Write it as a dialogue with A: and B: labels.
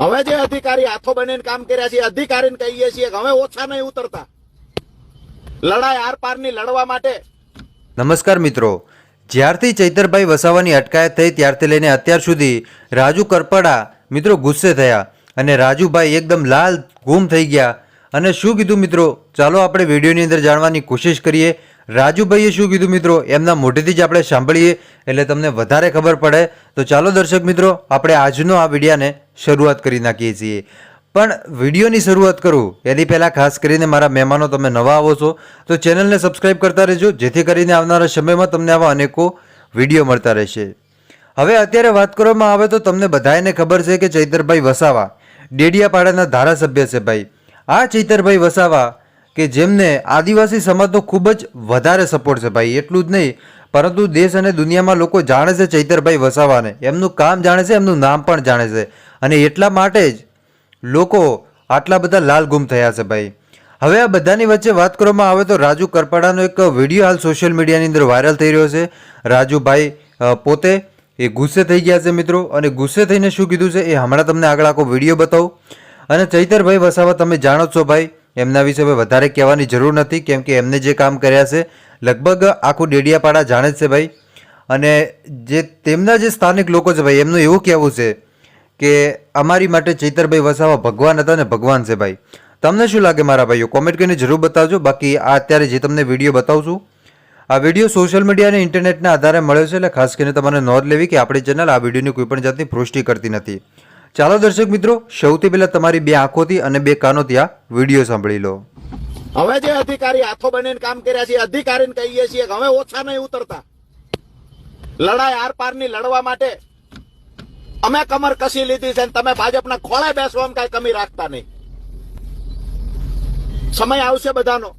A: હવે જે અધિકારી હાથો બનીને કામ કર્યા છે અધિકારીને કહીએ છીએ હવે ઓછા નહીં ઉતરતા. લડાઈ આર પારની લડવા માટે.
B: નમસ્કાર મિત્રો. જ્યારથી ચૈતરભાઈ વસાવાની અટકાયત થઈ, ત્યારથી લઈને અત્યાર સુધી રાજુ કરપડા મિત્રો ગુસ્સે થયા અને રાજુભાઈ એકદમ લાલ ગુમ થઈ ગયા. અને શું કીધું મિત્રો? ચાલો આપણે વિડીયોની અંદર જાણવાની કોશિશ કરીએ. રાજુભાઈએ શું કીધું મિત્રો? એમના મોઢેથી જ આપણે સાંભળીએ, એટલે તમને વધારે ખબર પડે. તો ચાલો દર્શક મિત્રો, આપણે આજનો આ વિડીયાને શરૂઆત કરી નાખીએ છીએ. પણ વિડીયોની શરૂઆત કરું, એની પહેલાં ખાસ કરીને મારા મહેમાનો તમે નવા આવો છો, તો ચેનલને સબસ્ક્રાઈબ કરતા રહેજો, જેથી કરીને આવનારા સમયમાં તમને આવા અનેકો વીડિયો મળતા રહેશે. હવે અત્યારે વાત કરવામાં આવે તો તમને બધાને ખબર છે કે ચૈતરભાઈ વસાવા, ડેડિયાપાડાના ધારાસભ્ય છે ભાઈ. આ ચૈતરભાઈ વસાવા કે જેમને આદિવાસી સમાજનો ખૂબ જ વધારે સપોર્ટ છે ભાઈ, એટલું જ નહીં. પરંતુ દેશ અને દુનિયામાં લોકો જાણે છે ચૈતરભાઈ વસાવાને. એમનું કામ જાણે છે, એમનું નામ પણ જાણે છે. અને એટલા માટે જ લોકો આટલા બધા લાલ ગુમ થયા છે ભાઈ. હવે આ બધાની વચ્ચે વાત કરવામાં આવે તો રાજુ કરપડાનો એક વીડિયો હાલ સોશિયલ મીડિયાની અંદર વાયરલ થઈ રહ્યો છે. રાજુભાઈ પોતે એ ગુસ્સે થઈ ગયા છે મિત્રો. અને ગુસ્સે થઈને શું કીધું છે એ હમણાં તમને આગળ આખો વીડિયો બતાવું. અને ચૈતરભાઈ વસાવા તમે જાણો છો ભાઈ એમના વિશે હવે વધારે કહેવાની જરૂર નથી, કેમ કે એમને જે કામ કર્યા છે, લગભગ આખું ડેડિયાપાડા જાણે છે ભાઈ. અને જે તેમના જે સ્થાનિક લોકો છે ભાઈ, એમનું એવું કહેવું છે કે અમારી માટે ચૈતરભાઈ વસાવા ભગવાન હતા ને ભગવાન છે ભાઈ. તમને શું લાગે મારા ભાઈઓ? કોમેન્ટ કરીને જરૂર બતાવજો. બાકી આ અત્યારે જે તમને વીડિયો બતાવું છું આ વીડિયો સોશિયલ મીડિયા અને ઇન્ટરનેટના આધારે મળ્યો છે, એટલે ખાસ કરીને તમારે નોંધ લેવી કે આપણી ચેનલ આ વિડીયોની કોઈ પણ જાતની પુષ્ટિ કરતી નથી. ચાલો દર્શક મિત્રો, સૌથી પહેલાં તમારી બે આંખોથી અને બે કાનોથી આ વીડિયો સાંભળી લો.
A: હવે જે અધિકારી હાથો બનીને કામ કર્યા છે અધિકારીને કહીએ છીએ કે હવે ઓછા નહીં ઉતરતા. લડાઈ આર પારની લડવા માટે અમે કમર કસી લીધી છે તમે ભાજપના ખોળે બેસવામાં કઈ કમી રાખતા નહીં. સમય આવશે બધાનો.